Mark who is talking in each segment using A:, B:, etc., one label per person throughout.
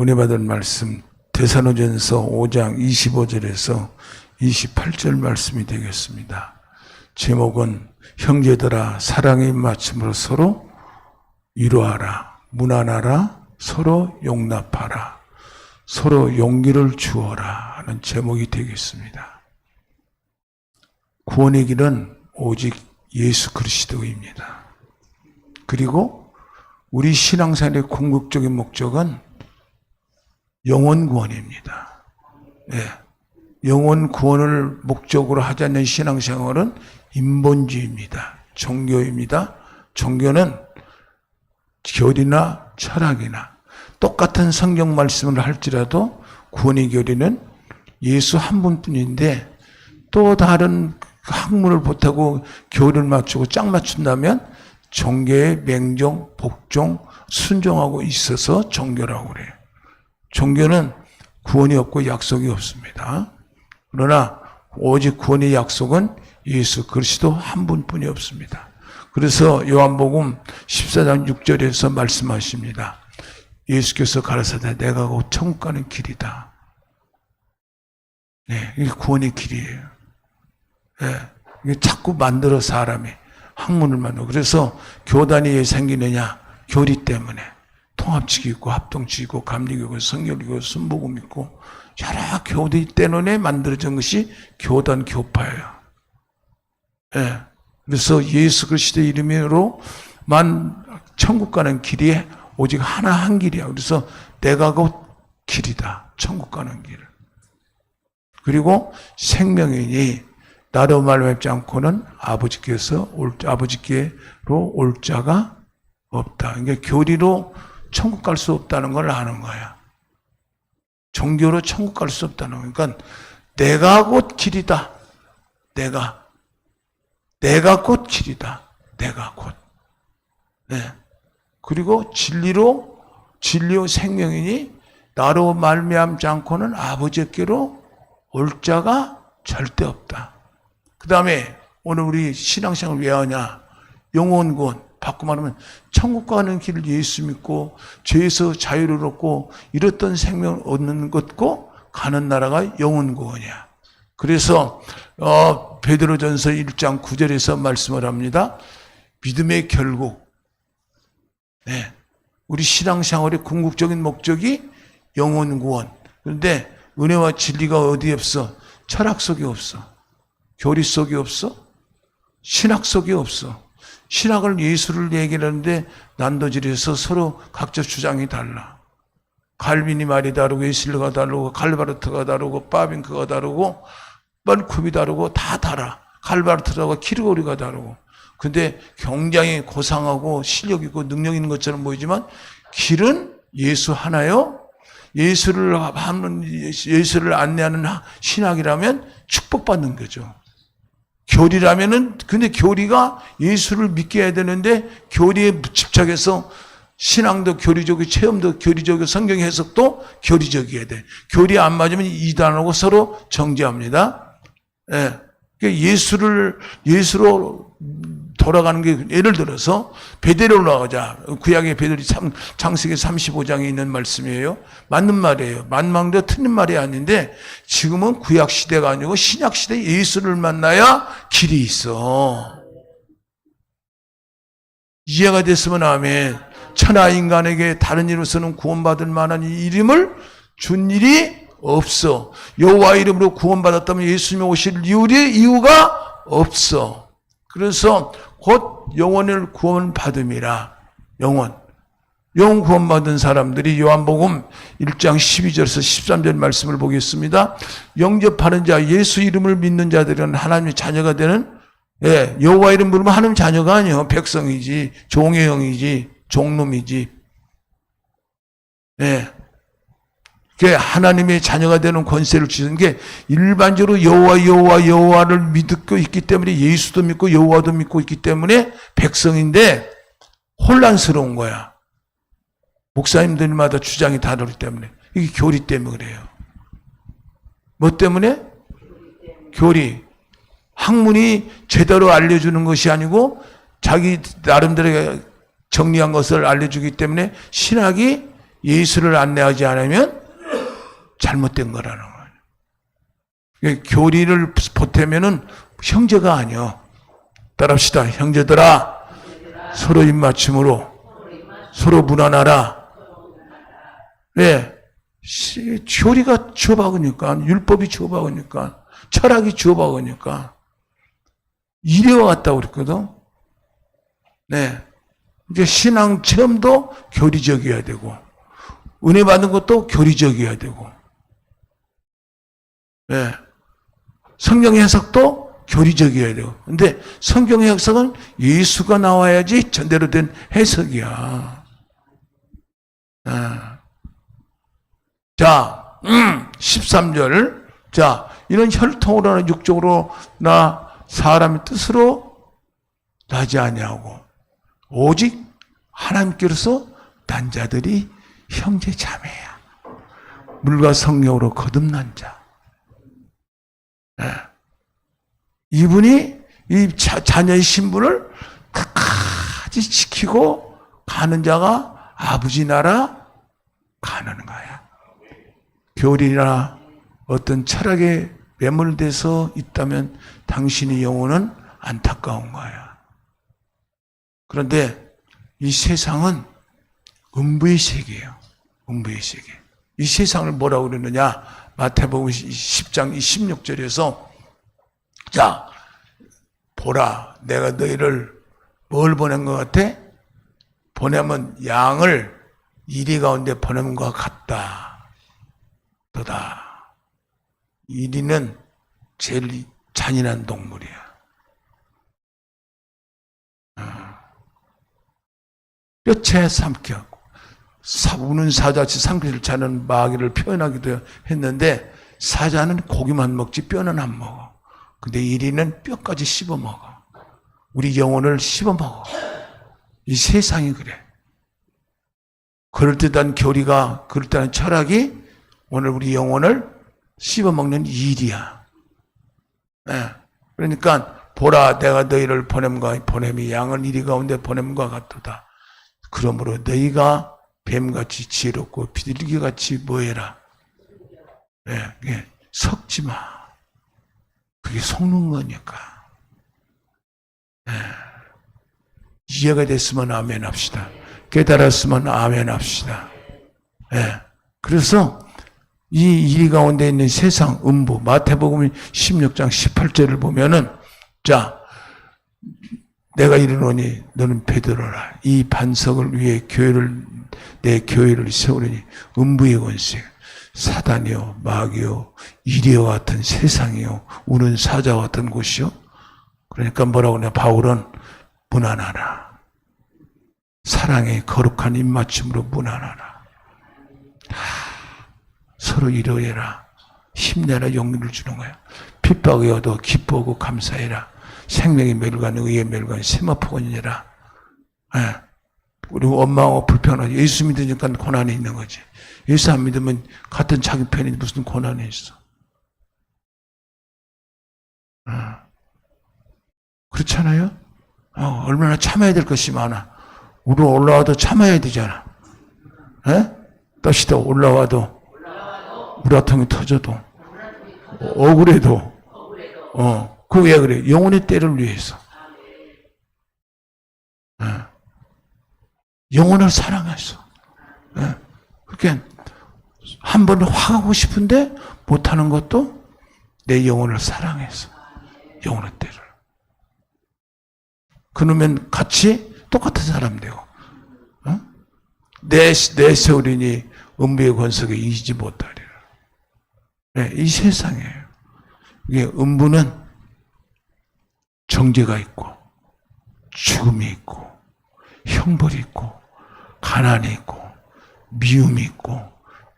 A: 은혜 받을 말씀 대사노전서 5장 25절에서 28절 말씀이 되겠습니다. 제목은 형제들아 사랑의 맞춤으로 서로 위로하라 무난하라 서로 용납하라 서로 용기를 주어라 하는 제목이 되겠습니다. 구원의 길은 오직 예수 그리스도입니다. 그리고 우리 신앙생활의 궁극적인 목적은 영원 구원입니다. 예. 영원 구원을 목적으로 하지 않는 신앙생활은 인본주의입니다. 종교입니다. 종교는 교리나 철학이나 똑같은 성경 말씀을 할지라도 구원의 교리는 예수 한 분뿐인데 또 다른 학문을 보태고 교리를 맞추고 짝 맞춘다면 종교의 맹종, 복종, 순종하고 있어서 종교라고 그래요. 종교는 구원이 없고 약속이 없습니다. 그러나 오직 구원의 약속은 예수 그리스도 한 분뿐이 없습니다. 그래서 요한복음 14장 6절에서 말씀하십니다. 예수께서 가라사대 내가 곧 천국 가는 길이다. 네, 이게 구원의 길이에요. 네, 이게 자꾸 만들어 사람이 학문을 만들어. 그래서 교단이 왜 생기느냐? 교리 때문에. 통합칙이 있고 합동칙이 있고 감리교 있고 성결이 있고 순복음 있고 여러 교리 때문에 만들어진 것이 교단 교파예요. 예. 그래서 예수 그리스도의 이름으로만 천국 가는 길이 오직 하나 한 길이야. 그래서 내가 곧 길이다. 천국 가는 길. 그리고 생명이니 나로 말하지 않고는 아버지께서 올, 아버지께로 올 자가 없다. 그러니까 교리로 천국 갈 수 없다는 걸 아는 거야. 종교로 천국 갈 수 없다는 거야. 그러니까 내가 곧 길이다. 내가. 내가 곧 길이다. 내가 곧. 네. 그리고 진리로 진리요 생명이니 나로 말미암지 않고는 아버지께로 올 자가 절대 없다. 그 다음에 오늘 우리 신앙생활 왜 하냐? 영혼구원. 바꿔 말하면 천국 가는 길을 예수 믿고 죄에서 자유를 얻고 이렇던 생명을 얻는 것고 가는 나라가 영혼구원이야. 그래서 어, 베드로전서 1장 9절에서 말씀을 합니다. 믿음의 결국 네. 우리 신앙생활의 궁극적인 목적이 영혼 구원. 그런데 은혜와 진리가 어디에 없어? 철학 속에 없어. 교리 속에 없어. 신학 속에 없어. 신학을 예수를 얘기하는데 난도질에서 서로 각자 주장이 달라. 갈빈이 말이 다르고 에실러가 다르고 갈바르트가 다르고 바빙크가 다르고 뻘쿱이 다르고 다 달아. 갈바르트라고 키르고리가 다르고. 근데 굉장히 고상하고 실력 있고 능력 있는 것처럼 보이지만 길은 예수 하나요? 예수를 하는 예수를 안내하는 신학이라면 축복받는 거죠. 교리라면은 근데 교리가 예수를 믿게 해야 되는데 교리에 집착해서 신앙도 교리적이고 체험도 교리적이고 성경 해석도 교리적이어야 돼. 교리 안 맞으면 이단하고 서로 정죄합니다. 예. 그러니까 예수를 예수로 돌아가는 게 예를 들어서 베델로 나가자. 구약의 베델이 참 창세기 35장에 있는 말씀이에요. 맞는 말이에요. 만망도 틀린 말이 아닌데 지금은 구약 시대가 아니고 신약 시대 예수를 만나야 길이 있어. 이해가 됐으면 아멘. 천하 인간에게 다른 이로서는 구원받을 만한 이름을 준 일이 없어. 여호와 이름으로 구원받았다면 예수님이 오실 이유가 없어. 그래서 곧 영혼을 구원받음이라. 영혼. 영혼 구원받은 사람들이 요한복음 1장 12절에서 13절 말씀을 보겠습니다. 영접하는 자, 예수 이름을 믿는 자들은 하나님의 자녀가 되는 예, 여호와 이름 부르면 하나님 자녀가 아니요. 백성이지, 종의 형이지, 종놈이지. 예. 그 하나님의 자녀가 되는 권세를 주는 게 일반적으로 여호와 여호와 여호와를 믿고 있기 때문에 예수도 믿고 여호와도 믿고 있기 때문에 백성인데 혼란스러운 거야. 목사님들마다 주장이 다르기 때문에 이게 교리 때문에 그래요. 뭐 때문에? 교리. 학문이 제대로 알려주는 것이 아니고 자기 나름대로 정리한 것을 알려주기 때문에 신학이 예수를 안내하지 않으면 잘못된 거라는 거예요. 교리를 보태면은 형제가 아니요. 따라합시다. 형제들아, 서로 입맞춤으로 서로 무난하라. 왜? 시- 교리가 주어박으니까, 율법이 주어박으니까, 철학이 주어박으니까, 이래와 같다고 그랬거든. 네. 이제 신앙 체험도 교리적이어야 되고, 은혜 받는 것도 교리적이어야 되고, 네. 성경 해석도 교리적이어야 되고. 근데 성경 해석은 예수가 나와야지 전대로 된 해석이야. 아. 자, 음, 13절. 자, 이런 혈통으로나 육적으로 나 사람의 뜻으로 나지 아니하고 오직 하나님께로서 난 자들이 형제 자매야. 물과 성령으로 거듭난 자. 예. 이분이 이 자, 자녀의 신분을 끝까지 지키고 가는 자가 아버지 나라 가는 거야. 교리나 어떤 철학에 매몰돼서 있다면 당신의 영혼은 안타까운 거야. 그런데 이 세상은 음부의 세계예요. 음부의 세계. 이 세상을 뭐라고 그러느냐? 마태복음 10장 16절에서 자, 보라, 내가 너희를 뭘 보낸 것 같아? 보내면 양을 이리 가운데 보낸 것 같다. 너다. 이리는 제일 잔인한 동물이야. 어. 뼈채 사- 우는 사자치 삼키를 자는 마귀를 표현하기도 했는데 사자는 고기만 먹지 뼈는 안 먹어. 근데 이리는 뼈까지 씹어 먹어. 우리 영혼을 씹어 먹어. 이 세상이 그래. 그럴듯한 교리가, 그럴듯한 철학이 오늘 우리 영혼을 씹어 먹는 일이야. 예. 그러니까 보라 내가 너희를 보냄과 보냄이 양을 이리 가운데 보냄과 같도다. 그러므로 너희가 뱀같이 지혜롭고 비둘기같이 뭐해라. 예, 예. 섞지 마. 그게 속는 거니까. 예. 이해가 됐으면 아멘 합시다. 깨달았으면 아멘 합시다. 예. 그래서 이일 가운데 있는 세상 음부 마태복음 16장 18절을 보면은 자 내가 이르노니 너는 베드로라 이 반석을 위해 교회를 내 교회를 세우려니 음부의 권세 사단이요 마귀요 이리와 같은 세상이요 우는 사자와 같은 곳이요 그러니까 뭐라고 하냐 바울은 무난하라 사랑의 거룩한 입맞춤으로 무난하라 서로 이러해라. 힘내라 용기를 주는 거야. 핍박이 얻어 기뻐하고 감사해라. 생명의 멸관, 의의 멸관, 세마포건이라. 예. 우리 원망하고 불평하지. 예수 믿으니까 고난이 있는 거지. 예수 안 믿으면 같은 자기 편이 무슨 고난이 있어. 예. 그렇잖아요? 어, 얼마나 참아야 될 것이 많아. 우리 올라와도 참아야 되잖아. 예? 떠시다 올라와도 우라통이 터져도 억울해도 어, 그 왜 그래? 영혼의 때를 위해서. 예. 영혼을 사랑해서. 예. 그러니까 한번 화가고 싶은데 못하는 것도 내 영혼을 사랑해서. 영혼의 때를. 그러면 같이 똑같은 사람 되고. 어? 내, 내 세월이니 음부의 권속에 이기지 못하리라. 네, 이 세상이에요. 이게 음부는 정죄가 있고, 죽음이 있고, 형벌이 있고, 가난이 있고, 미움이 있고,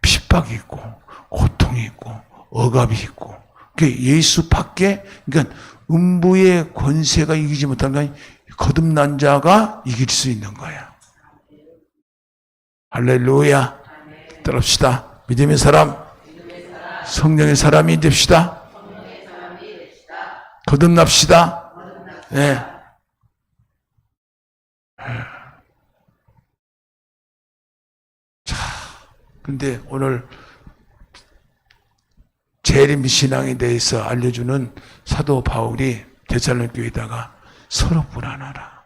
A: 핍박이 있고, 고통이 있고, 억압이 있고, 그 예수 밖에, 그러니까 음부의 권세가 이기지 못하는 건 거듭난 자가 이길 수 있는 거야. 할렐루야. 따릅시다. 믿음의 사람, 성령의 사람이 됩시다. 거듭납시다. 네. 자, 근데 오늘 재림 신앙에 대해서 알려주는 사도 바울이 대살로 교회에다가 서로 불안하라.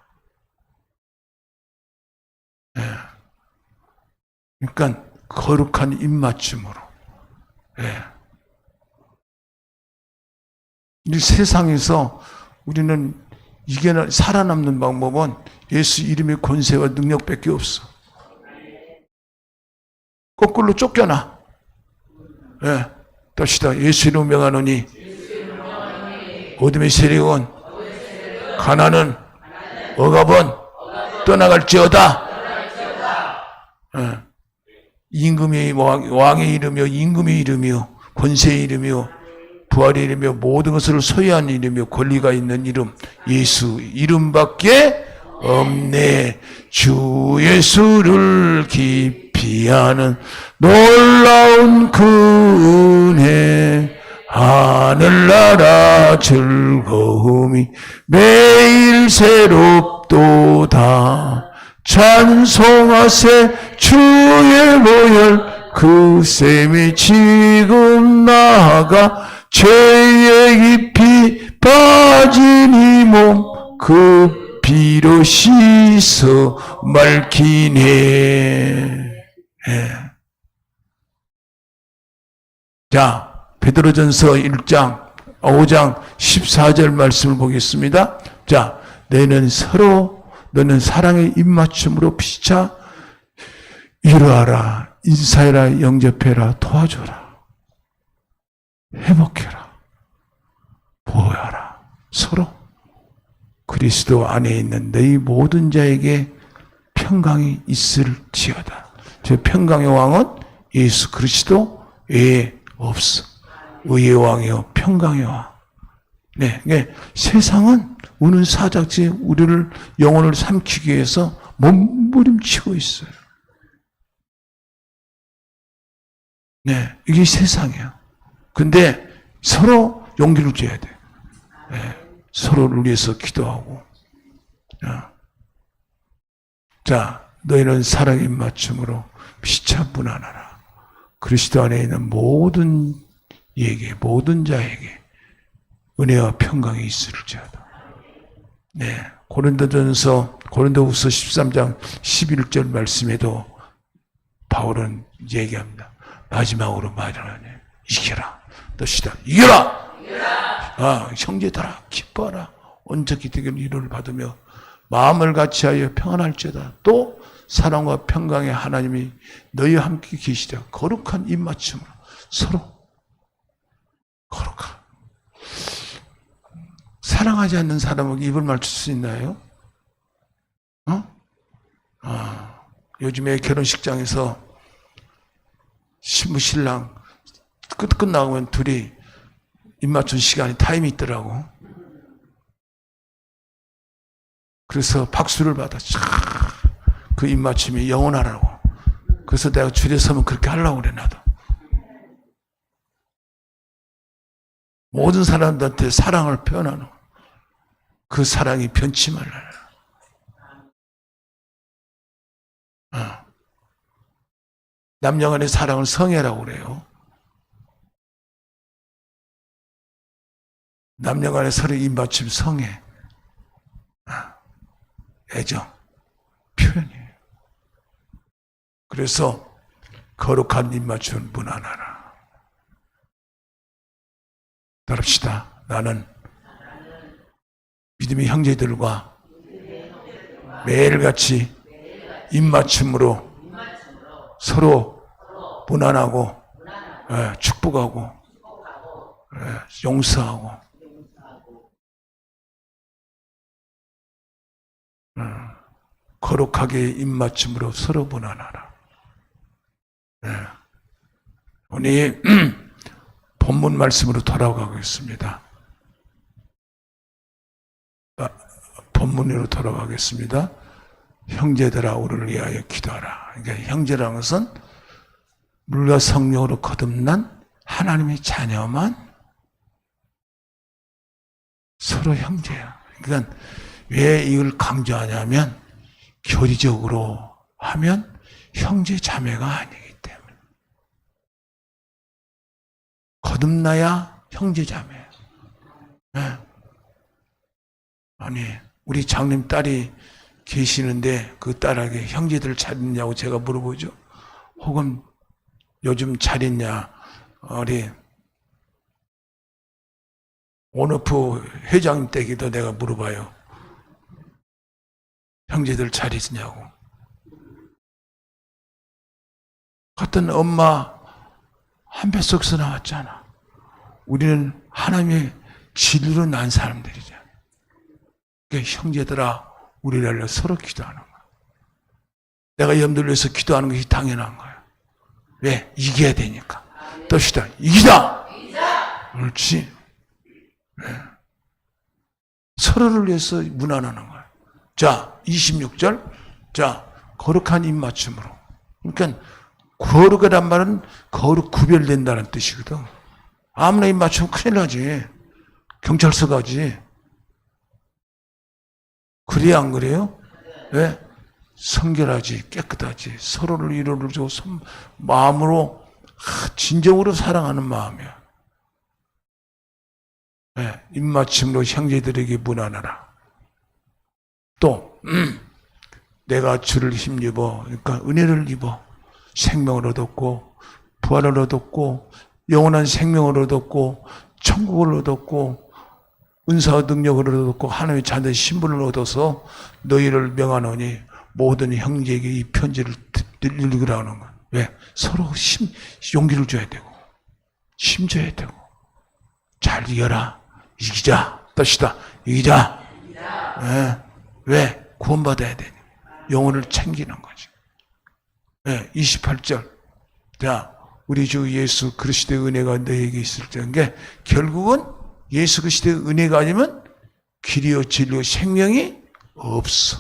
A: 예. 그러니까 거룩한 입맞춤으로. 예. 이 세상에서 우리는 이게 살아남는 방법은 예수 이름의 권세와 능력밖에 없어. 거꾸로 쫓겨나. 예. 또시다 예수 이름 명하노니 어둠의 세력은 가난은 억압은 떠나갈지어다. 예. 임금의 왕, 왕의 이름이요 임금의 이름이요 권세의 이름이요 부활의 이름이요 모든 것을 소유한 이름이요 권리가 있는 이름 예수 이름밖에 없네. 주 예수를 깊이 아는 놀라운 그 은혜 하늘나라 즐거움이 매일 새롭도다 찬송하세. 주의 보혈 그 셈이 지금 나아가 죄에 깊이 빠진 이몸 그 피로 씻어 맑히네. 예. 자 베드로전서 1장 5장 14절 말씀을 보겠습니다. 자 너는 서로 너는 사랑의 입맞춤으로 피차 이루어라 인사해라 영접해라 도와줘라 회복해라. 보호하라. 서로 그리스도 안에 있는 너희 모든 자에게 평강이 있을지어다. 저 평강의 왕은 예수 그리스도 외에 없어. 의의 왕이요 평강의 왕. 네, 이게 세상은 우는 사작지 우리를 영혼을 삼키기 위해서 몸부림치고 있어요. 네, 이게 세상이에요. 근데 서로 용기를 줘야 돼. 네, 서로를 위해서 기도하고. 자, 자, 너희는 사랑의 맞춤으로 피차 무난하라. 그리스도 안에 있는 모든 이에게, 모든 자에게 은혜와 평강이 있을지어다. 네. 고린도전서 고린도후서 13장 11절 말씀에도 바울은 얘기합니다. 마지막으로 말하네. 이겨라. 너시다. 이겨라. 아, 형제들아 기뻐하라. 온전히 되길 위로를 받으며 마음을 같이하여 평안할지어다. 또 사랑과 평강의 하나님이 너희와 함께 계시다. 거룩한 입맞춤으로 서로 거룩한 사랑하지 않는 사람에게 입을 맞출 수 있나요? 어? 아, 요즘에 결혼식장에서 신부 신랑 끝 끝나면 둘이 입 맞춘 시간이 타임이 있더라고. 그래서 박수를 받아. 그 입맞춤이 영원하라고. 그래서 내가 줄에 서면 그렇게 하려고 그래, 나도. 모든 사람들한테 사랑을 표현하는. 그 사랑이 변치 말라. 어. 남녀 간의 사랑을 성애라고 그래요. 남녀 간의 서로 입맞춤 성애. 어. 애정. 표현이에요. 그래서 거룩한 입맞춤 무난하라. 따릅시다. 나는 믿음의 형제들과 매일같이 입맞춤으로 서로 무난하고 예, 축복하고 예, 용서하고 거룩하게 입맞춤으로 서로 무난하라. 예. 오늘 본문 말씀으로 돌아가겠습니다. 아, 본문으로 돌아가겠습니다. 형제들아 우리를 위하여 기도하라. 그러니까 형제라는 것은 물과 성령으로 거듭난 하나님의 자녀만 서로 형제야. 그러니까 왜 이걸 강조하냐면 교리적으로 하면 형제 자매가 아니기 때문에 거듭나야 형제 자매. 예. 아니, 우리 장님 딸이 계시는데 그 딸에게 형제들 잘 있냐고 제가 물어보죠. 혹은 요즘 잘 있냐, 우리 온오프 회장님 댁에도 내가 물어봐요. 형제들 잘 있냐고. 같은 엄마 한 뱃속에서 나왔잖아. 우리는 하나님의 진리로 난 사람들이잖아. 그러니까 형제들아, 우리를 서로 기도하는 거야. 내가 염두를 위해서 기도하는 것이 당연한 거야. 왜? 이겨야 되니까. 뜻이다. 이기자! 그렇지. 네. 서로를 위해서 무난하는 거야. 자, 26절. 자, 거룩한 입맞춤으로. 그러니까 거룩이란 말은 거룩 구별된다는 뜻이거든. 아무나 입맞추면 큰일 나지. 경찰서 가지. 그래야 안 그래요? 왜? 성결하지, 깨끗하지, 서로를 위로를 주고 손- 마음으로 하, 진정으로 사랑하는 마음이야. 예, 입맞춤으로 형제들에게 무난하라. 또 음, 내가 주를 힘입어, 그러니까 은혜를 입어. 생명을 얻었고 부활을 얻었고 영원한 생명을 얻었고 천국을 얻었고 은사와 능력을 얻었고 하나님의 자녀의 신분을 얻어서 너희를 명하노니 모든 형제에게 이 편지를 읽으라 하는 거야. 왜? 서로 힘, 용기를 줘야 되고 힘줘야 되고. 잘 이겨라. 이기자. 뜻이다. 이기자. 예. 왜? 구원받아야 되니 영혼을 챙기는 거지 예. 28절 자 우리 주 예수 그리스도의 은혜가 너에게 있을 때인 게 결국은 예수 그리스도의 은혜가 아니면 길이요 진리요 생명이 없어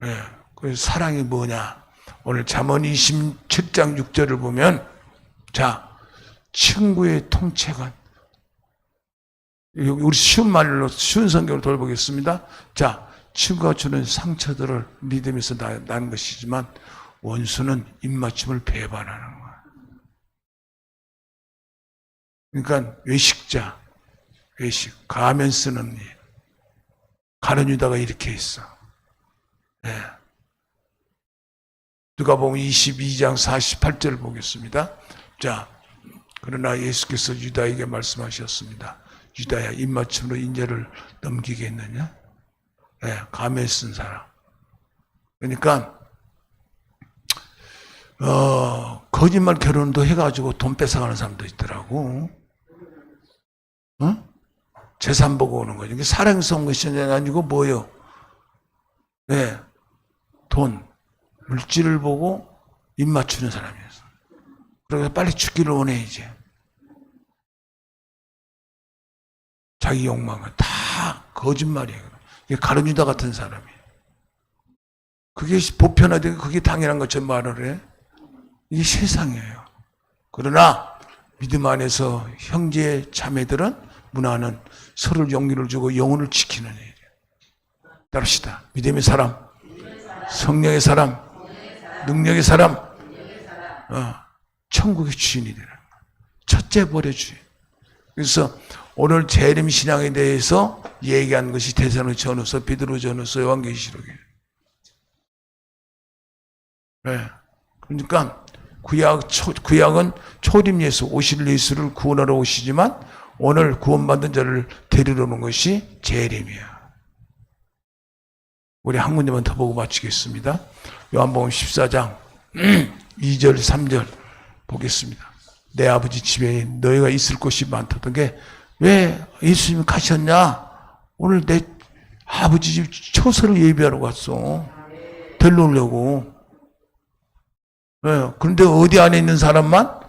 A: 네. 그 사랑이 뭐냐? 오늘 잠언 27장 6절을 보면 자, 친구의 여기 우리 쉬운 말로 쉬운 성경을 돌보겠습니다. 자, 친구가 주는 상처들을 믿으면서 나, 난 것이지만 원수는 입맞춤을 배반하는 거야. 그러니까 외식자, 외식, 가면 쓰는 일. 가는 유다가 이렇게 있어. 네. 누가 보면 22장 48절 보겠습니다. 자, 그러나 예수께서 유다에게 말씀하셨습니다. 유다야, 입맞춤으로 인재를 넘기겠느냐? 네, 감에 쓴 사람. 그러니까, 어, 거짓말 결혼도 해가지고 돈 뺏어가는 사람도 있더라고. 어? 재산 보고 오는 거죠. 이게 사랑스러운 것이 아니고 뭐요? 네, 돈, 물질을 보고 입 맞추는 사람이었어. 그래서 빨리 죽기를 원해, 이제. 자기 욕망은 다 거짓말이에요. 이게 가르주다 같은 사람이에요. 그게 보편화되고 그게 당연한 것처럼 말을 해. 이게 세상이에요. 그러나 믿음 안에서 형제 자매들은 문화는 서로를 용기를 주고 영혼을 지키는 일이에요. 따릅시다. 믿음의 사람, 성령의 사람, 능력의 사람, 어, 천국의 주인이 되는. 첫째 버려주의. 그래서 오늘 재림 신앙에 대해서 얘기한 것이 대사로 전후서, 비드로 전후서, 요한계시록이에요. 네. 그러니까 구약 초, 구약은 초림 예수 오실 예수를 구원하러 오시지만 오늘 구원받은 자를 데리러 오는 것이 재림이야. 우리 한 군데만 더 보고 마치겠습니다. 요한복음 14장 2절 3절 보겠습니다. 내 아버지 집에 너희가 있을 곳이 많다던 게 왜 예수님이 가셨냐? 오늘 내 아버지 집 처소를 예비하러 갔어. 데려오려고. 예, 그런데 어디 안에 있는 사람만?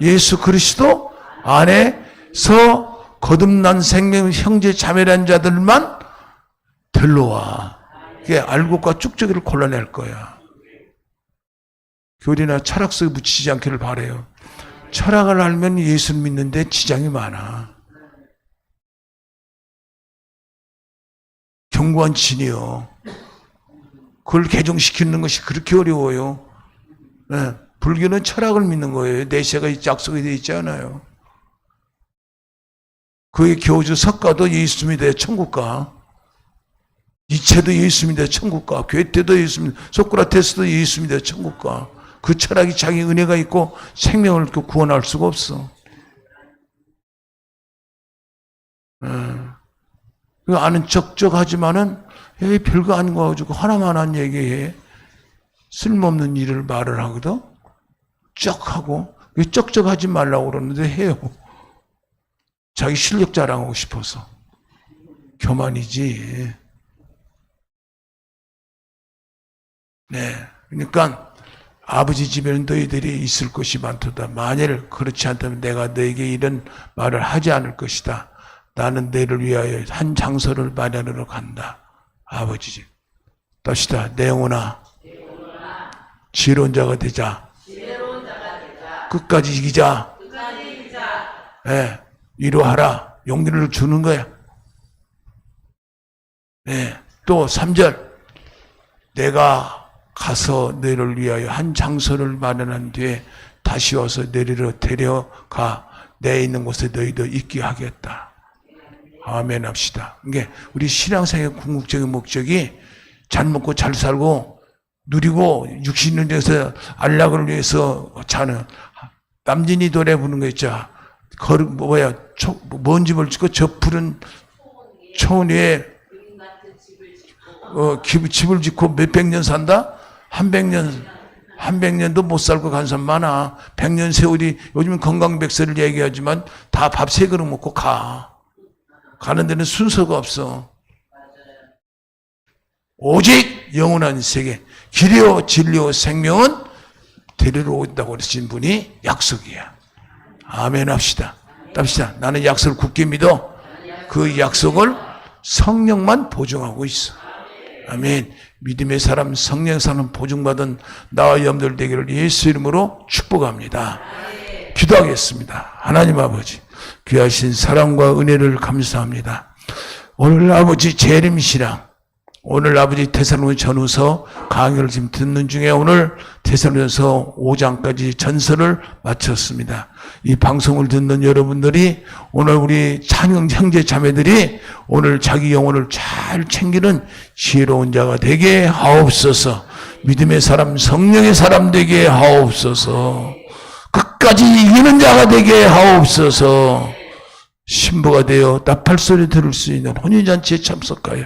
A: 예수 그리스도 안에서 거듭난 생명 형제 자매란 자들만 데려와. 그게 알곡과 쭉저기를 골라낼 거야. 교리나 철학 속에 묻히지 않기를 바래요. 철학을 알면 예수를 믿는데 지장이 많아. 견고한 진이요. 그걸 개종시키는 것이 그렇게 어려워요. 예, 불교는 철학을 믿는 거예요. 내세가 약속이 되어 있지 않아요. 그의 교주 석가도 예수 믿어야 천국 가. 이체도 예수 믿어야 천국 가. 괴테도 예수 믿어. 소크라테스도 예수 믿어야 천국 가. 그 철학이 자기 은혜가 있고 생명을 구원할 수가 없어. 예. 그 아는 척척하지만은 에이, 별거 아닌 거 가지고 하나만 한 얘기해. 쓸모없는 일을 말을 하거든. 쩍하고 왜 쩍쩍하지 말라고 그러는데 해요. 자기 실력 자랑하고 싶어서 교만이지. 네, 그러니까 아버지 집에는 너희들이 있을 것이 많도다. 만일 그렇지 않다면 내가 너에게 이런 말을 하지 않을 것이다. 나는 너를 위하여 한 장소를 마련하러 간다. 아버지 집. 다시다. 내 영혼아. 지혜로운 자가 되자. 끝까지 이기자. 예, 위로하라. 용기를 주는 거야. 네. 또 3절. 내가 가서 너희를 위하여 한 장소를 마련한 뒤에 다시 와서 너희를 데려가 내 있는 곳에 너희도 있게 하겠다. 아멘 합시다. 이게 우리 신앙생의 궁극적인 목적이 잘 먹고 잘 살고 누리고 육신 있는 데서 안락을 위해서 자는 남진이 노래 부르는 거 있죠. 거르 뭐야 초, 먼 집을 짓고 저 푸른 초원 위에 어, 집, 집을 짓고 몇백 년 산다? 한백 년, 한백 년도 못 살고 간 사람 많아. 백년 세월이, 요즘은 건강백세를 얘기하지만 다 밥 세 그릇 먹고 가. 가는 데는 순서가 없어. 오직 영원한 세계, 길이요, 진리요, 생명은 데리러 온다고 그러신 분이 약속이야. 아멘 합시다. 합시다. 나는 약속을 굳게 믿어. 그 약속을 성령만 보증하고 있어. 아멘. 믿음의 사람, 성령 사람 보증받은 나와 염들 되기를 예수 이름으로 축복합니다. 기도하겠습니다. 하나님 아버지, 귀하신 사랑과 은혜를 감사합니다. 오늘 아버지 재림 씨랑 오늘 아버지 대사로니 전후서 강의를 지금 듣는 중에 오늘 대사로니서 5장까지 전설을 마쳤습니다. 이 방송을 듣는 여러분들이 오늘 우리 찬영 형제 자매들이 오늘 자기 영혼을 잘 챙기는 지혜로운 자가 되게 하옵소서. 믿음의 사람, 성령의 사람 되게 하옵소서. 끝까지 이기는 자가 되게 하옵소서. 신부가 되어 나팔 소리 들을 수 있는 혼인잔치에 참석하여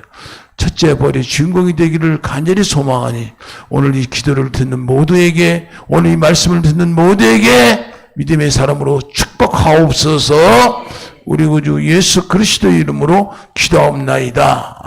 A: 첫째 벌의 주인공이 되기를 간절히 소망하니 오늘 이 기도를 듣는 모두에게 오늘 이 말씀을 듣는 모두에게 믿음의 사람으로 축복하옵소서 우리 구주 예수 그리스도의 이름으로 기도하옵나이다.